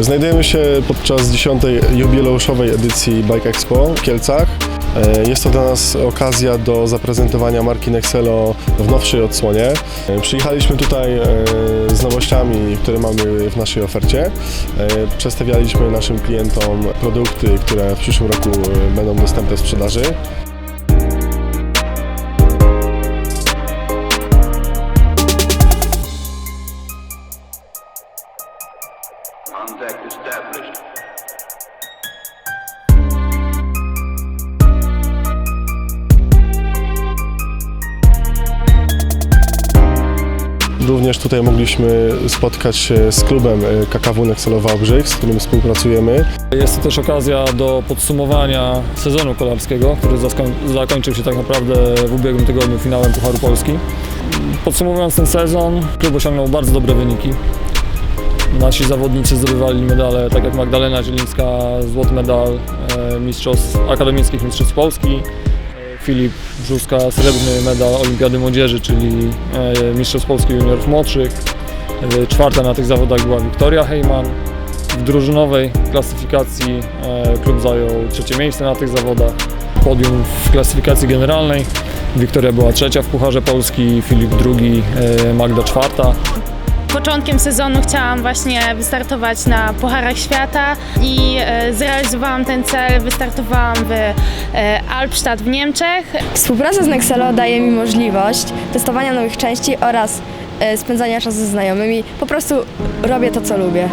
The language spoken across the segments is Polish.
Znajdujemy się podczas 10. jubileuszowej edycji Bike Expo w Kielcach. E, Jest to dla nas okazja do zaprezentowania marki Nexelo w nowszej odsłonie. E, Przyjechaliśmy tutaj e, z nowościami, które mamy w naszej ofercie. Przedstawialiśmy naszym klientom produkty, które w przyszłym roku będą dostępne w sprzedaży. Contact established. Również tutaj mogliśmy spotkać się z klubem e, KKW Nexelo Wałbrzych, z którym współpracujemy. Jest to też okazja do podsumowania sezonu kolarskiego, który zakończył się tak naprawdę w ubiegłym tygodniu finałem Pucharu Polski. Podsumowując ten sezon, klub osiągnął bardzo dobre wyniki. Nasi zawodnicy zdobywali medale, tak jak Magdalena Zielińska, złoty medal e, mistrzostw, akademickich mistrzostw Polski, Filip Brzuska, srebrny medal Olimpiady Młodzieży, czyli e, mistrzostw Polski juniorów młodszych. E, Czwarta na tych zawodach była Wiktoria Heyman. W drużynowej klasyfikacji klub zajął trzecie miejsce na tych zawodach. Podium w klasyfikacji generalnej. Wiktoria była trzecia w Pucharze Polski, Filip drugi, Magda czwarta. Początkiem sezonu chciałam właśnie wystartować na Pucharach Świata i e, zrealizowałam ten cel. Wystartowałam w e, Albstadt w Niemczech. Współpraca z Nexelo daje mi możliwość testowania nowych części oraz e, spędzania czasu ze znajomymi. Po prostu robię to, co lubię.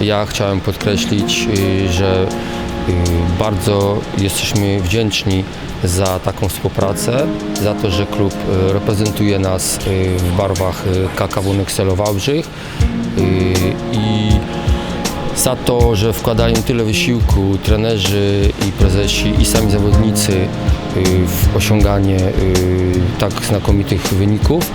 Ja chciałem podkreślić, y, że bardzo jesteśmy wdzięczni za taką współpracę, za to, że klub y, reprezentuje nas y, w barwach y, KKW y, i za to, że wkładają tyle wysiłku trenerzy i prezesi i sami zawodnicy y, w osiąganie y, tak znakomitych wyników.